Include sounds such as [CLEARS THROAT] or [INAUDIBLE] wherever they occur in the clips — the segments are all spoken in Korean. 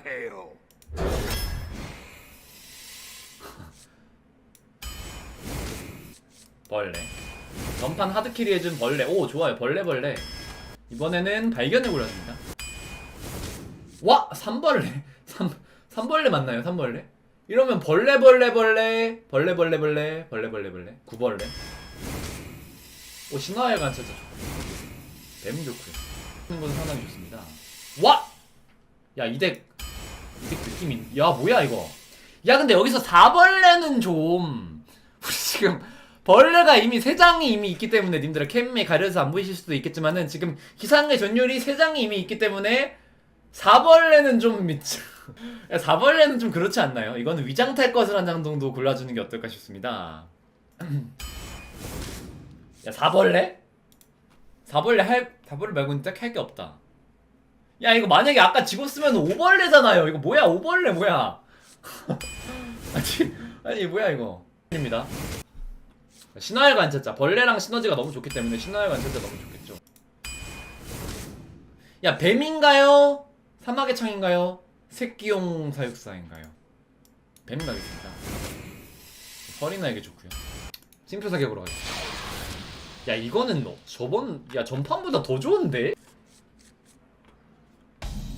해야 해요. [LAUGHS] 벌레. 전판 하드킬이 해준 벌레. 오, 좋아요. 벌레, 벌레. 이번에는 발견해보려습니다. 와! 삼벌레. [LAUGHS] 삼, 삼벌레 맞나요? 삼벌레? 이러면 벌레, 벌레, 벌레. 벌레, 벌레, 벌레. 벌레, 벌레, 벌레. 구벌레. 오, 신화의 관찰자 좋고. 뱀 좋고요. 하는 건 상당히 좋습니다. 와! 야 이덱 이덱 느낌이 야 뭐야 이거 야 근데 여기서 4벌레는 좀 [LAUGHS] 지금 벌레가 이미 3장이 이미 있기 때문에 님들아 캠에 가려서 안 보이실 수도 있겠지만은 지금 기상의 전율이 3장이 이미 있기 때문에 4벌레는 좀 [LAUGHS] 야, 4벌레는 좀 그렇지 않나요? 이거는 위장 탈 것을 한 장 정도 골라주는 게 어떨까 싶습니다 [CLEARS THROAT] 야 4벌레? 4벌레 할 4벌레 말고는 딱 할 게 없다 야 이거 만약에 아까 집었으면 5벌레잖아요. 이거 뭐야? 5벌레 뭐야? [LAUGHS] 아니 아니 뭐야 이거? 입니다. 신화의 관찰자. 벌레랑 시너지가 너무 좋기 때문에 신화의 관찰자 너무 좋겠죠. 야 뱀인가요? 사막의 창인가요? 새끼용 사육사인가요? 뱀 가겠습니다. 서리나에게 좋고요. 싱표 사격으로 가겠습니다. 야 이거는 너 저번 야 전판보다 더 좋은데?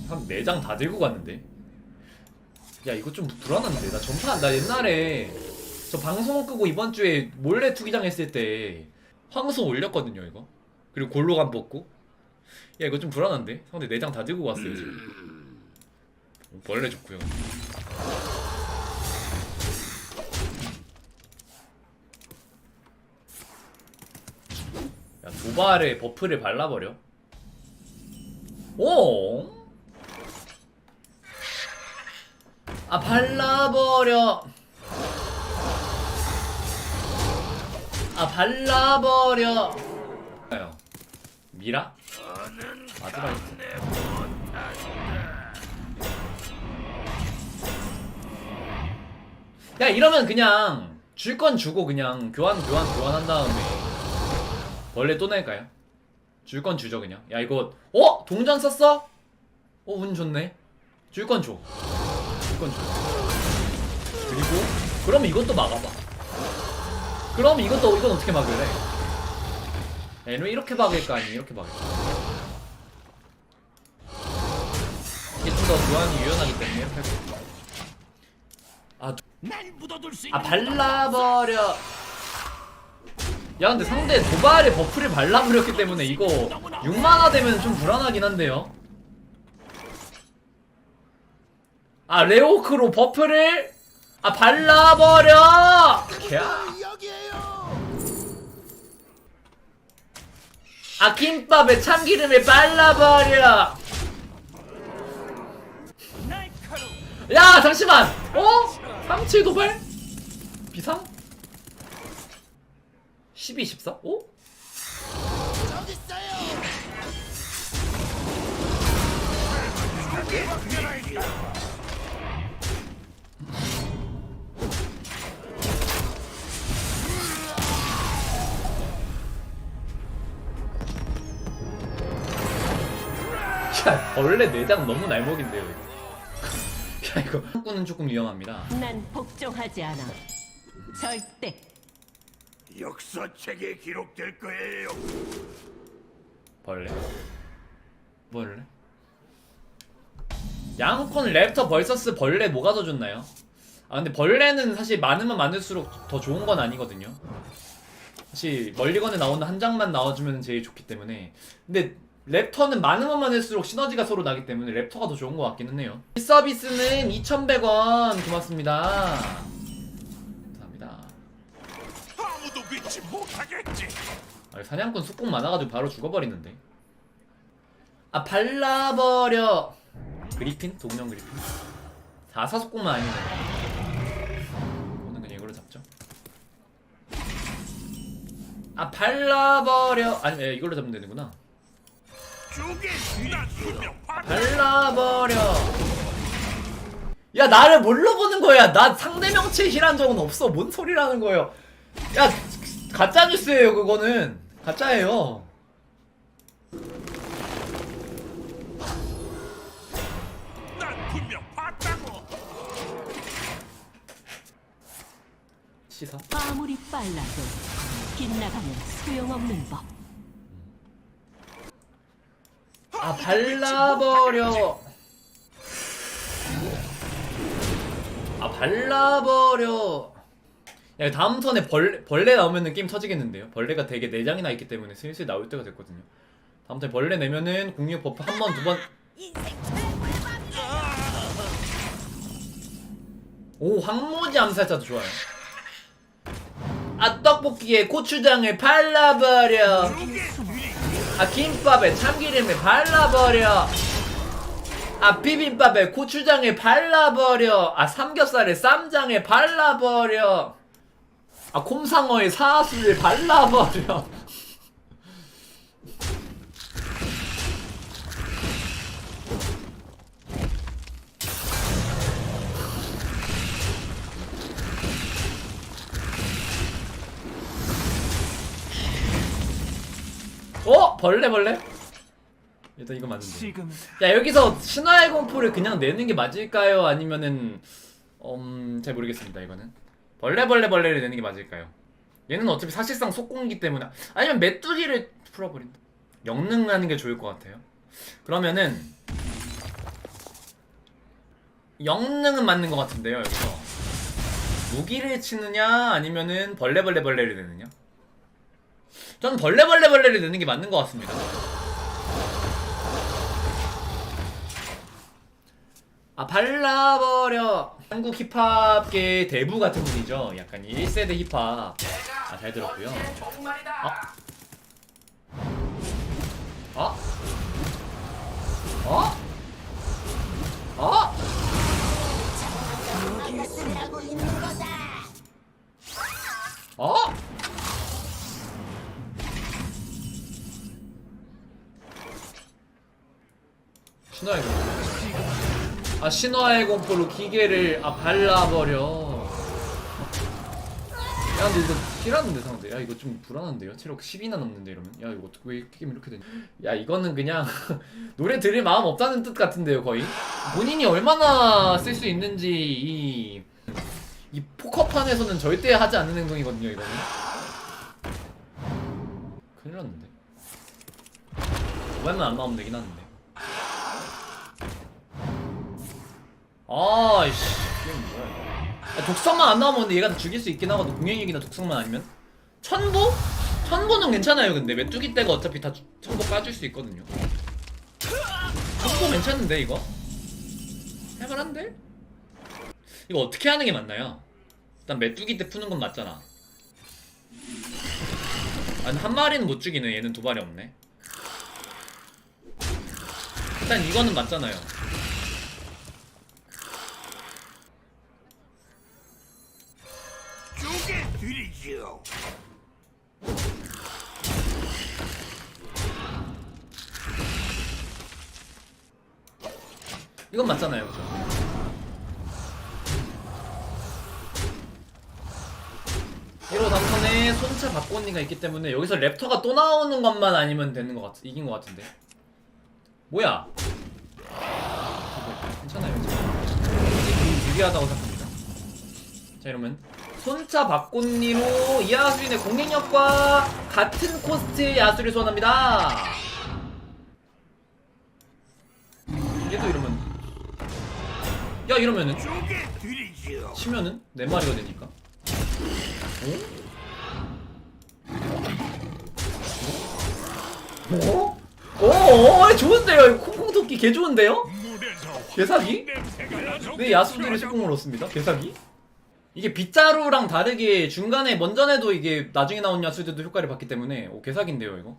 한 4장 다 들고 갔는데. 야 이거 좀 불안한데. 나 전판 나 옛날에 저 방송 끄고 이번 주에 몰래 투기장 했을 때 황소 올렸거든요 이거. 그리고 골로감 뽑고. 야 이거 좀 불안한데? 상대 4장 다 들고 왔어요 지금. 벌레 좋고요 야 도발에 버프를 발라버려. 오? 아 발라버려 아 발라버려 요 미라? 아드라이트 야 이러면 그냥 줄 건 주고 그냥 교환 교환 교환 한 다음에 원래 또 낼까요? 줄 건 주죠 그냥 야 이거 어? 동전 썼어? 어 운 좋네 줄 건 줘. 줄건 줘. 그리고 그럼 이것도 막아봐 그럼 이것도 이건 어떻게 막을래? 얘는 이렇게 막을까 아니면 이렇게 막을까? 이게 좀 더 교환이 유연하기 때문에 이렇게 할게 아아 발라버려 야 근데 상대 도발에 버프를 발라버렸기 때문에 이거 6만화 되면 좀 불안하긴 한데요 아 레오크로 버프를 아 발라버려. 아 김밥에 참기름에 발라버려 야 잠시만 어? 37 도발? 비상? 12, 14? 어? 벌레 내장 너무 날먹인데요 이거 [LAUGHS] 야 이거 한꾸는 조금 위험합니다 난 복종하지 않아. 절대. 역사책에 기록될 거예요. 벌레 벌레 양콘 랩터 벌서스 벌레 뭐가 더 좋나요? 아 근데 벌레는 사실 많으면 많을수록 더 좋은 건 아니거든요 사실 멀리건에 나오는 한 장만 나와주면 제일 좋기 때문에 근데 랩터는 많으면 많을수록 시너지가 서로 나기 때문에 랩터가 더 좋은 것 같기는 해요 이 서비스는 2,100원 고맙습니다 감사합니다 아무도 믿지 못하겠지. 아, 사냥꾼 숙공 많아가지고 바로 죽어버리는데. 아 발라버려. 그리핀? 동명 그리핀? 4사 숙공만 아니면 오늘 그냥 이걸로 잡죠. 아 발라버려. 아니 예, 이걸로 잡으면 되는구나. 발라버려. 야 나를 뭘로 보는 거야? 나 상대 명체 힐한 적은 없어. 뭔 소리라는 거예요? 야 가짜 뉴스예요 그거는 가짜예요. 난 분명 봤다고. 시사 아무리 빨라도 빗나가면 소용없는 법. 아 발라버려. 아 발라버려. 야 다음 턴에 벌레, 벌레 나오면은 게임 터지겠는데요? 벌레가 되게 내장이나 있기 때문에 슬슬 나올 때가 됐거든요. 다음 턴에 벌레 내면은 공유 버프 한 번 두번. 오 황무지 암살자도 좋아요. 아 떡볶이에 고추장을 발라버려. 아 김밥에 참기름에 발라버려. 아 비빔밥에 고추장에 발라버려. 아 삼겹살에 쌈장에 발라버려. 아 콤상어에 사슬을 발라버려 어? 벌레 벌레? 일단 이거 맞는데 야 여기서 신화의 공포를 그냥 내는 게 맞을까요? 아니면은 음... 잘 모르겠습니다 이거는 벌레 벌레 벌레를 내는 게 맞을까요? 얘는 어차피 사실상 속공이기 때문에 아니면 메뚜기를 풀어버린다 영능하는 게 좋을 것 같아요 그러면은 영능은 맞는 것 같은데요 여기서 무기를 치느냐 아니면은 벌레 벌레 벌레를 내느냐 저는 벌레 벌레 벌레를 내는 게 맞는 것 같습니다 아 발라버려 한국 힙합계 대부 같은 분이죠 약간 1세대 힙합 아 잘 들었고요 아? 어? 어? 어? 신화의 공포. 아 신화의 공포로 기계를 아 발라버려. 야 근데 이거 킬하는데 상대. 야 이거 좀 불안한데요? 체력 10이나 넘는데 이러면? 야 이거 어떻게 왜 게임 이렇게 되냐? 야 이거는 그냥 [LAUGHS] 노래 들을 마음 없다는 뜻 같은데요 거의? 본인이 얼마나 쓸 수 있는지 이, 이 포커판에서는 절대 하지 않는 행동이거든요 이거는. 큰일 났는데. 이번에는 안 나오면 되긴 하는데 아이씨. 아, 독성만 안 나오면 근데 얘가 다 죽일 수 있긴 하거든. 공격력이나 독성만 아니면. 천보? 천보는 괜찮아요 근데. 메뚜기 떼가 어차피 다 주- 천보 까줄 수 있거든요. 천보 괜찮은데 이거? 해볼한데? 이거 어떻게 하는 게 맞나요? 일단 메뚜기 때 푸는 건 맞잖아. 아니 한 마리는 못 죽이네. 얘는 두 발이 없네. 일단 이거는 맞잖아요 드리죠. 이건 맞잖아요. 그죠? 이로 단턴에 손차 바꾸니가 있기 때문에 여기서 랩터가 또 나오는 것만 아니면 되는 것 같, 이긴 것 같은데. 뭐야? 괜찮아요 지금 유리하다고 생각합니다. 자 이러면 손차 바꽃니로 이하수인의 공격력과 같은 코스트의 야수를 소환합니다 얘도 이러면 야 이러면은. 치면은 네 마리가 되니까. 어? 어? 어? 좋은데요? 이거 콩콩 토끼 개 좋은데요? 개사기? 네 야수들이 식공을 얻습니다. 개사기? 이게 빗자루랑 다르게 중간에 먼저 내도 이게 나중에 나온 야수들도 효과를 받기 때문에 오 개사기인데요 이거.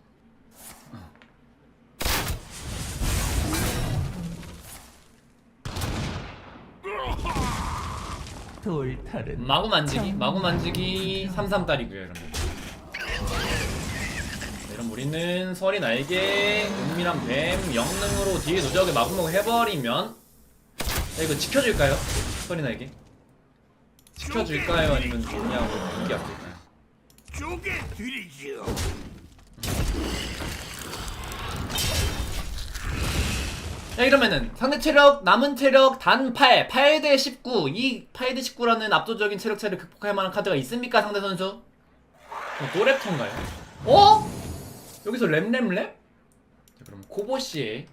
돌탈은 마구 만지기, 마구 만지기, 삼삼딸이고요 이런 거. 네, 이런 우리는 설이 날개, 은밀한 뱀, 영능으로 뒤에 누적에 마구마구 해버리면 자, 이거 지켜줄까요? 설이 날개? 지켜줄까요? 아니면 그냥 무기 아낄까요? 쪼개 드리죠. 자 이러면은 상대 체력 남은 체력 단 8, 8대 19. 이 8대 19라는 압도적인 체력 차이를 극복할 만한 카드가 있습니까 상대 선수? 어, 또랩터인가요? 어? 여기서 램램램? 자 그럼 코보 씨의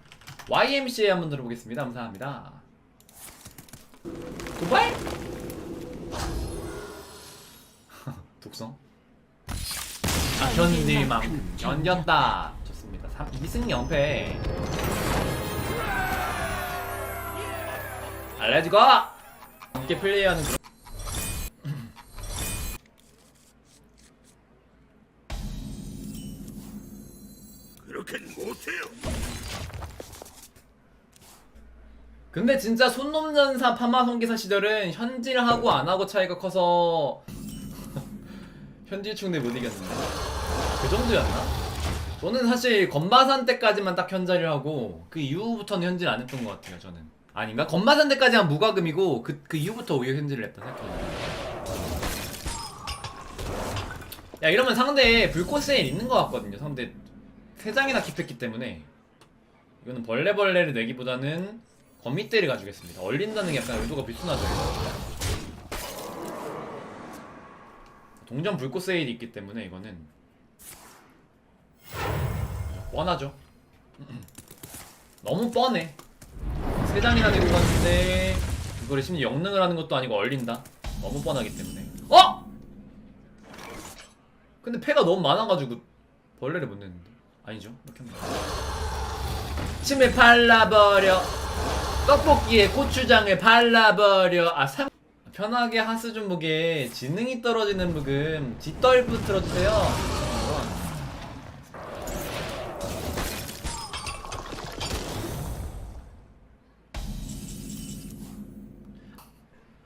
YMCA 한번 들어보겠습니다. 감사합니다. 도발? [LAUGHS] 독성? 아 견딜만큼 견뎠다. 좋습니다. 3, 2승 0패. 아, 렛츠고! 함께 플레이하는 그런 근데 진짜 손놈전사 파마성기사 시절은 현질하고 안하고 차이가 커서 [LAUGHS] 현질충들 못 이겼는데. 그 정도였나? 저는 사실 건마산 때까지만 딱 현질을 하고 그 이후부터는 현질 안 했던 것 같아요 저는. 아닌가? 건마산 때까지만 무과금이고 그, 그 이후부터 오히려 현질을 했다 생각해요. 야 이러면 상대 불꽃 세일 있는 것 같거든요 상대. 세 장이나 킵했기 때문에. 이거는 벌레벌레를 내기보다는 거미떼를 가주겠습니다. 얼린다는 게 약간 의도가 비순하죠. 동전 불꽃 세일이 있기 때문에 이거는 뻔하죠. [CLEARS THROAT] 너무 뻔해. 세 장이나 들고 갔는데 이거를 심지어 영능을 하는 것도 아니고 얼린다. 너무 뻔하기 때문에. 어? 근데 패가 너무 많아가지고 벌레를 못 내는데. 아니죠? 침을 발라버려. 떡볶이에 고추장을 발라버려. 아, 삼... 편하게 하스 좀 보게. 지능이 떨어지는 부금 뒷덜프 틀어주세요.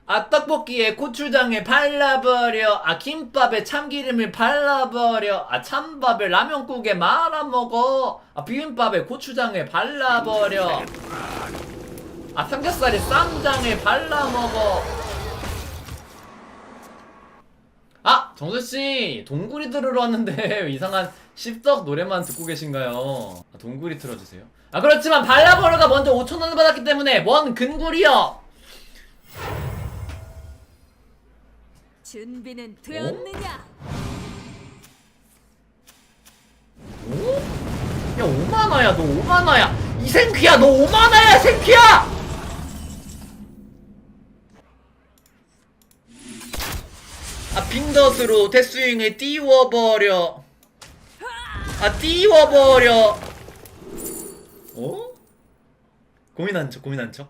아 떡볶이에 고추장을 발라버려. 아 김밥에 참기름을 발라버려. 아 찬밥에 라면국에 말아먹어. 아 비빔밥에 고추장을 발라버려 아 삼겹살에 쌈장에 발라먹어. 아 정수씨 동구리 들으러 왔는데 왜 [LAUGHS] 이상한 십덕 노래만 듣고 계신가요? 아, 동구리 틀어주세요. 아 그렇지만 발라버려가 먼저 5천원을 받았기 때문에 뭔 근구리여? 준비는 되었느냐? 오? 야 5만화야 너 5만화야. 이 생퀴야 너 5만화야 생퀴야 아 빙덧으로 데스윙을 띄워버려. 아 띄워버려. 어? 고민한 척 고민한 척?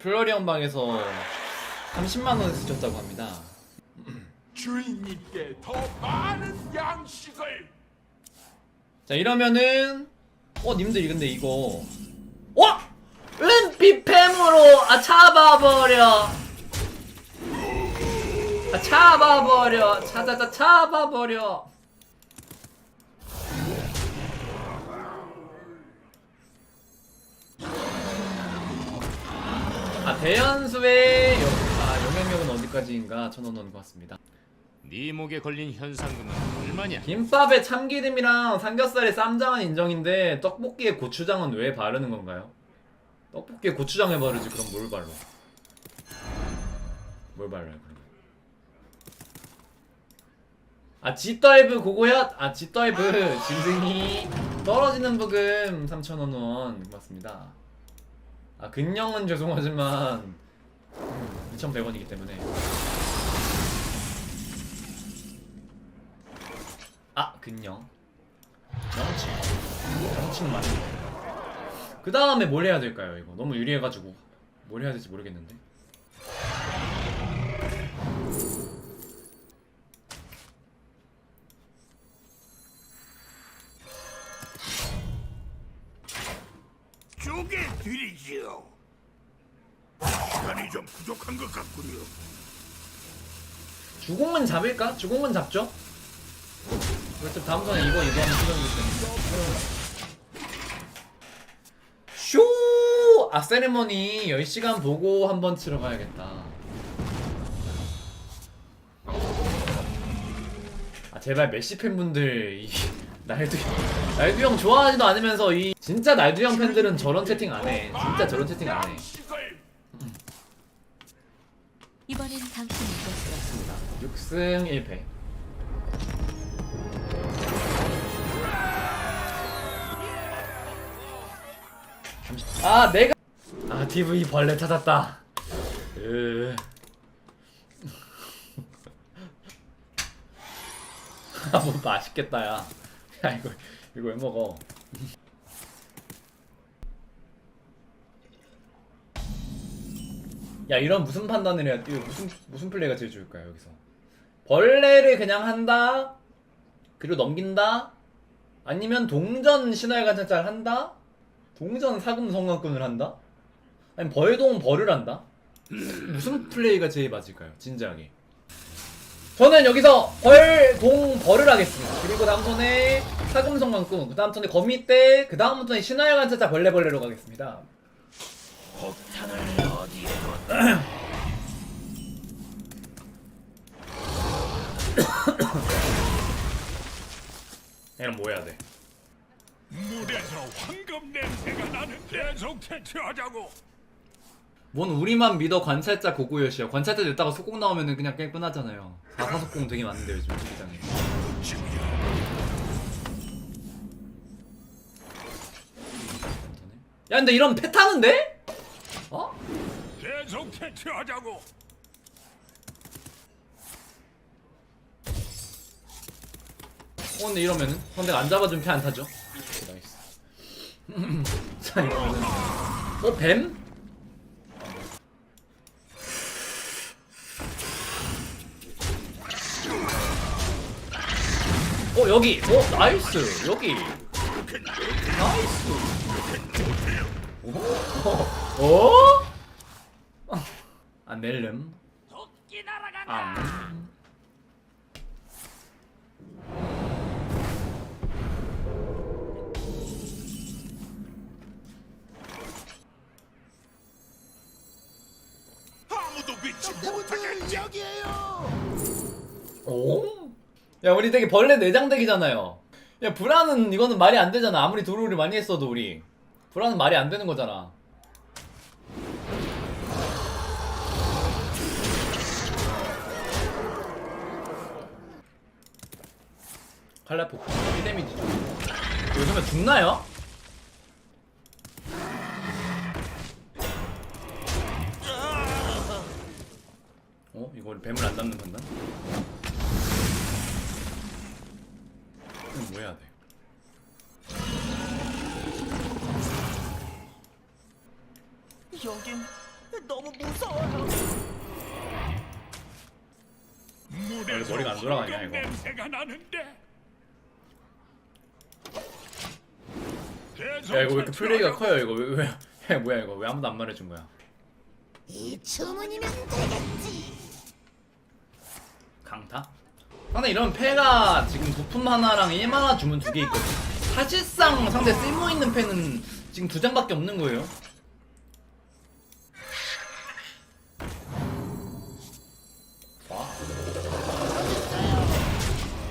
플러리언 방에서 30만원 쓰셨다고 합니다. 주인님께 더 많은 양식을. 자 이러면은 어 님들 근데 이거 어? 은비팸으로 아 잡아버려 아 잡아버려 찾아자 잡아버려 아 대연수의 영, 아, 영향력은 어디까지인가 천원 넣은 것 같습니다 네 목에 걸린 현상금은 얼마냐? 김밥에 참기름이랑 삼겹살에 쌈장은 인정인데 떡볶이에 고추장은 왜 바르는 건가요? 떡볶이에 고추장에 바르지 그럼 뭘 발라? 뭘 발라요 그럼? 아 지더이브 고고야? 아 지더이브 짐승이 떨어지는 부금 3,000원 원 맞습니다 아 근영은 죄송하지만 2,100원이기 때문에 아 근영 명칭 명칭 맞네 그 다음에 뭘 해야 될까요 이거 너무 유리해가지고 뭘 해야 될지 모르겠는데 쪼개 드리지요. 시간이 좀 부족한 것 같군요. 주공은 잡을까? 주공은 잡죠? 그렇죠 다음 턴에 이거 이거 하면 수정이기 때문에 쇼! 아 세레머니 10시간 보고 한번 치러 가야겠다 아 제발 메시 팬분들 이 [LAUGHS] 날두 날두 형 좋아하지도 않으면서 이 진짜 날두 형 팬들은 저런 채팅 안 해. 진짜 저런 채팅 안 해. 양식을 이번엔 당신이 것이었습니다. 6승 1패. 아 내가 아 TV 벌레 찾았다. 으. [LAUGHS] 아 뭐 맛있겠다 야. 야 이거 이거 왜 먹어? 야 이런 무슨 판단을 해야 이거 무슨 무슨 플레이가 제일 좋을까요 여기서? 벌레를 그냥 한다 그리고 넘긴다 아니면 동전 신화의 관찰자를 한다 동전 사금 성광꾼을 한다 아니면 벌동 벌을 한다? 무슨 플레이가 제일 맞을까요? 진지하게. 저는 여기서 벌동 벌을 하겠습니다. 그리고 다음 턴에 사금 성광꾼 그 다음 턴에 거미떼 그 다음 턴에 신화의 관찰자 벌레 벌레로 가겠습니다. [COUGHS] 얘는 뭐 해야 돼? 물에서 황금 냄새가 나는 계속 퇴치하자고. 뭔 우리만 믿어 관찰자 고고요시야 관찰자 됐다가 속공 나오면은 그냥 게임 끝나잖아요 4사 속공 되게 많은데 요즘 시장에 야 근데 이런 패 타는데? 어? 계속 퇴치하자고. 어 근데 이러면은 상대가 안 잡아주면 패안 타죠? 오케이, 나이스 [LAUGHS] 자 이러면은 어 뱀? 어 여기 어 나이스 여기 나이스 오? 어? 안 낼름 도끼 날아간다. 아. 아무도 믿지 못하겠지. 오? 야 우리 되게 벌레 내장덱이잖아요 야 브라는 이거는 말이 안 되잖아 아무리 도루를 많이 했어도 우리 브라는 말이 안 되는 거잖아 칼라포 1 데미지죠 요즘에 죽나요? 어? 우리 뱀을 안 잡는 판단? 그럼 뭐 해야 돼? 여긴 너무 무서워요. 물에서 머리가 안 돌아가냐, 황금 이거. 냄새가 나는데. 야 이거 왜 이렇게 플레이가. 커요 이거 왜, 왜, 야, 뭐야 이거 왜 아무도 안 말해준 거야 이 주문이면 되겠지. 강타? 상대 이런 패가 지금 부품 하나랑 1만화 주문 두 개 있거든. 사실상 상대 쓸모있는 패는 지금 두 장밖에 없는 거예요. 와.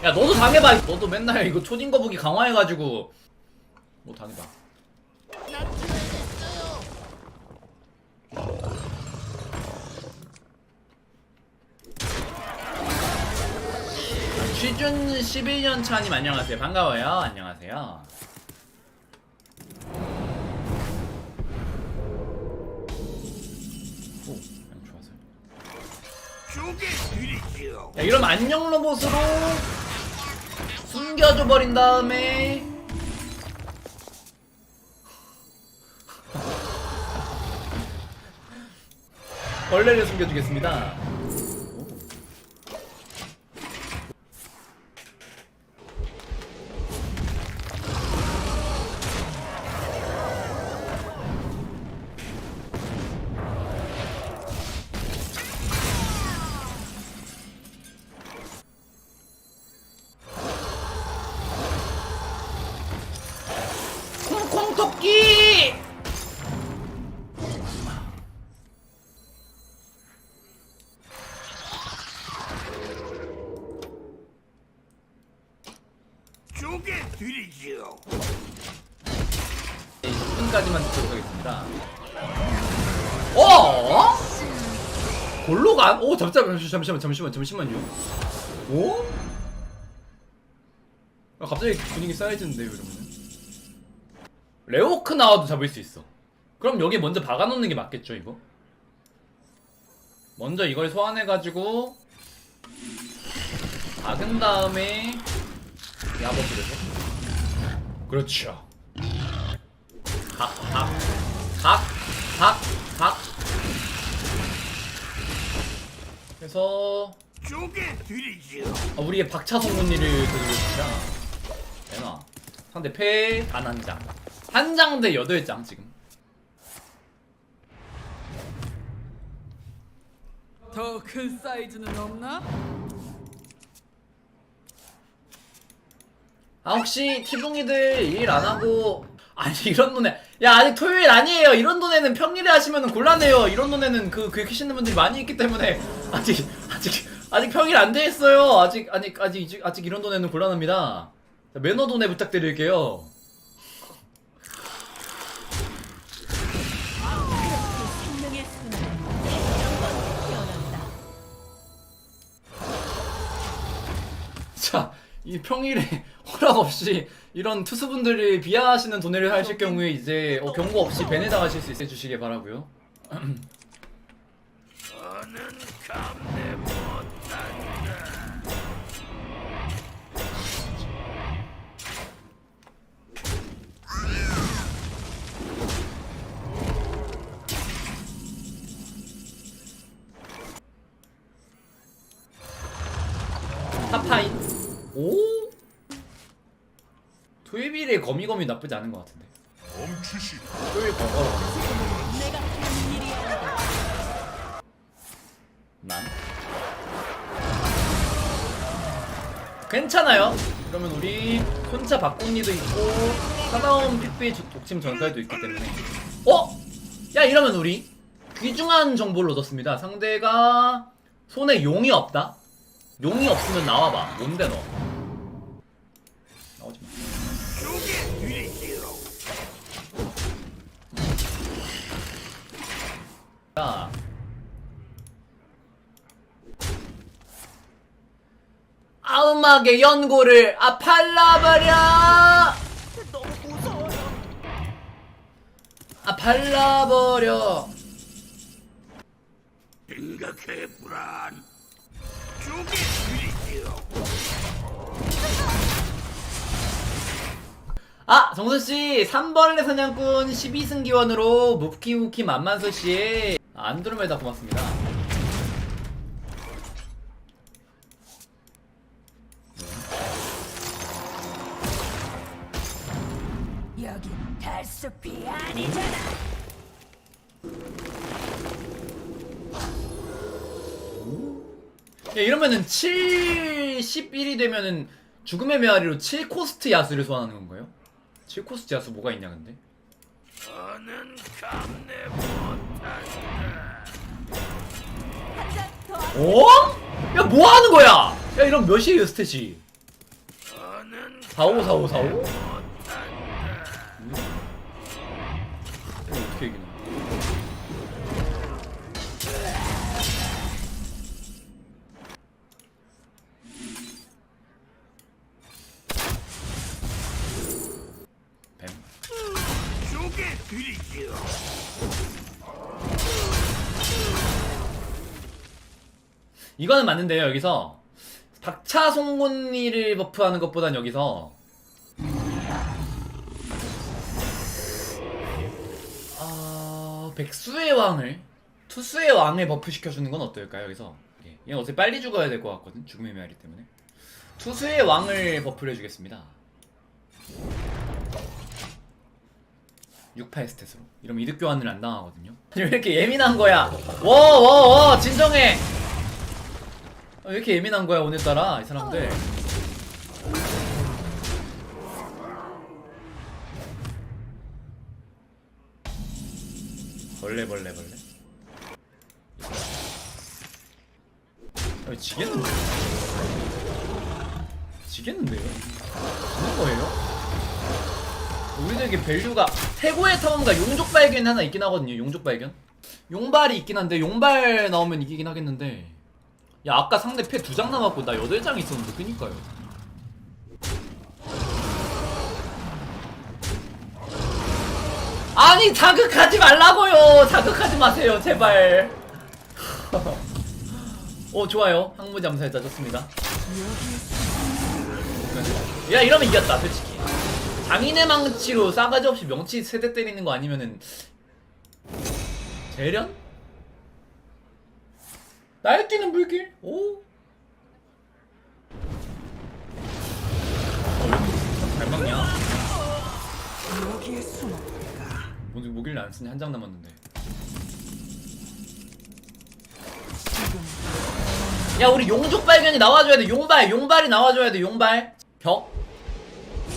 야 너도 당해봐. 너도 맨날 이거 초진 거북이 강화해가지고. 뭐 당해봐 취준 11년 차님 안녕하세요. 반가워요. 안녕하세요. 오, 이러면 안녕 로봇으로 숨겨줘 버린 다음에 [LAUGHS] 벌레를 숨겨주겠습니다. 하겠습니다. 어? 골로가? 오 잠깐만 잠시만 잠시만 잠시만요. 오? 아, 갑자기 분위기 쌓여지는데요 이러면은. 레오크 나와도 잡을 수 있어. 그럼 여기 먼저 박아놓는 게 맞겠죠 이거? 먼저 이걸 소환해가지고 박은 다음에 야버프를 해. 그렇죠. 각, 각, 각, 각, 각. 그래서 쪼개드리지요. 아, 우리의 박차 성분리를 드리겠습니다. 대나 상대 패 단 한 장. 한 장 대 여덟 장 지금. 더 큰 사이즈는 없나? 아 혹시 티붕이들 일 안 하고 아니 이런 돈에 야 아직 토요일 아니에요. 이런 돈에는 평일에 하시면 곤란해요. 이런 돈에는 그 계시는 분들이 많이 있기 때문에 [LAUGHS] 아직 아직 아직 평일 안 돼 있어요. 아직 아직 아직 아직, 이런 돈에는 곤란합니다. 자, 매너 돈에 부탁드릴게요. 자 이 평일에 허락 없이 이런 투수분들이 비하하시는 돈을 하실 경우에 이제 어, 경고 없이 벤에 당하실 수 있어 주시길 바라고요. 탑파인 오 토요일에 거미거미 나쁘지 않은 것 같은데. 멈추시. 토요일 거거 내가 하는 일이야. 난? 괜찮아요. 그러면 우리 손차 박군니도 있고 사다운 픽비 독침 전까지도 있기 때문에. 어? 야 이러면 우리 귀중한 정보를 얻었습니다. 상대가 손에 용이 없다? 용이 없으면 나와봐. 뭔데 너? 나오지마 자. 아음악의 연고를 아 팔라버려 너무 무서워요. 아 팔라버려 생각해 불안. 쪼개드리지요. 아 정수씨 3벌레 사냥꾼 12승 기원으로 무키무키 만만서씨의 안드로메다 고맙습니다 여긴 달숲이 아니잖아. 야 이러면은 7, 11이 되면은 죽음의 메아리로 7코스트 야수를 소환하는 건가요? 7코스트 야수 뭐가 있냐 근데? 저는 감내 못한다. 어? 야 뭐하는 거야? 야 이런 몇이에요 스탯이 4 5 4 5 4 5 이거는 맞는데요 여기서. 박차 송곳니를 버프하는 것보단 여기서. 아 백수의 왕을 투수의 왕을 버프 시켜주는 건 어떨까요 여기서? 예, 얘는 어차피 빨리 죽어야 될 것 같거든 죽음의 메아리 때문에. 투수의 왕을 버프를 해주겠습니다. 68 스탯으로. 이러면 이득 교환을 안 당하거든요. [LAUGHS] 왜 이렇게 예민한 거야? 워워워 진정해! 아, 왜 이렇게 예민한 거야 오늘따라 이 사람들 벌레 벌레 벌레 아, 지겠는데 지겠는데요? 지는 거예요? 우리들에게 밸류가 태고의 탐험가 용족 발견 하나 있긴 하거든요. 용족 발견. 용발이 있긴 한데 용발 나오면 이기긴 하겠는데. 야 아까 상대 패 두 장 남았고 나 여덟 장 있었는데 그니까요. 아니 자극하지 말라고요. 자극하지 마세요 제발. 오 [LAUGHS] 좋아요. 항무 잠사했다 좋습니다. 야 이러면 이겼다 솔직히. 장인의 망치로 싸가지 없이 명치 세대 때리는 거 아니면은 재련? 날뛰는 물길? 오? 어, 잘 막냐? 여기에 숨었다. 뭔지 목일 안 쓰니 한 장 남았는데. 야 우리 용족 발견이 나와줘야 돼 용발 용발이 나와줘야 돼 용발 벽?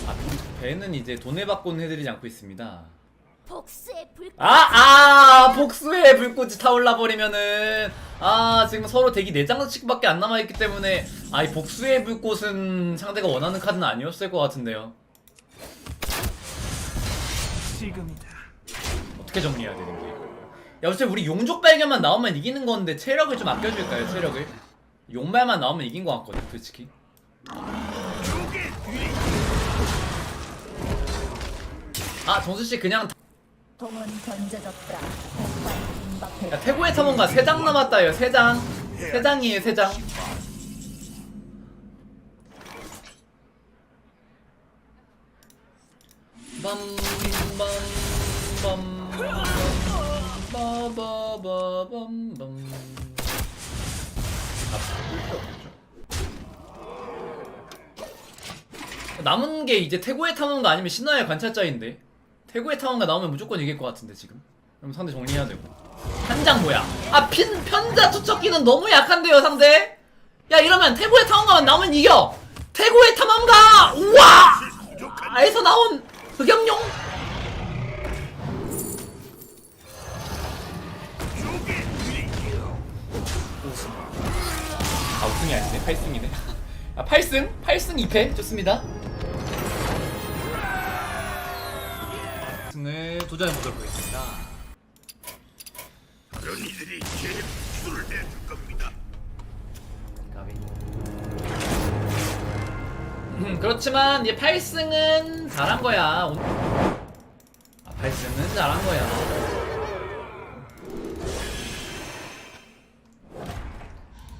아 배는 이제 돈을 받고는 해드리지 않고 있습니다 복수의 불. 아, 아, 복수의 불꽃이 타올라 버리면은 아, 지금 서로 대기 4장씩밖에 안 남아 있기 때문에 아, 이 복수의 불꽃은 상대가 원하는 카드는 아니었을 것 같은데요. 지금이다. 어떻게 정리해야 되는 게? 야, 어차피 우리 용족 발견만 나오면 이기는 건데 체력을 좀 아껴줄까요? 체력을? 용발만 나오면 이긴 것 같거든, 솔직히. 아, 정수 씨 그냥 야, 태고의 탐험가 3장 남았다 요, 3장. 3장이에요, 3장. 빰빰빰빰빰빰빰빰 남은 게 이제 태고의 탐험가 아니면 신화의 관찰자인데 태고의 탐험가 나오면 무조건 이길 것 같은데 지금. 그럼 상대 정리해야 되고. 한 장 뭐야? 아 핀, 편자 투척기는 너무 약한데요 상대? 야 이러면 태고의 탐험가만 나오면 이겨! 태고의 탐험가! 우와! 아에서 나온 흑염룡? 아 우승이 아니네. 8승이네. 아 8승? 8승 2패? 좋습니다 승을 도전해 보도록 하겠습니다 그런 이들이 제 수를 내줄 겁니다. 음, 그렇지만 이제 8승은 잘한 거야. 아, 8승은 잘한 거야.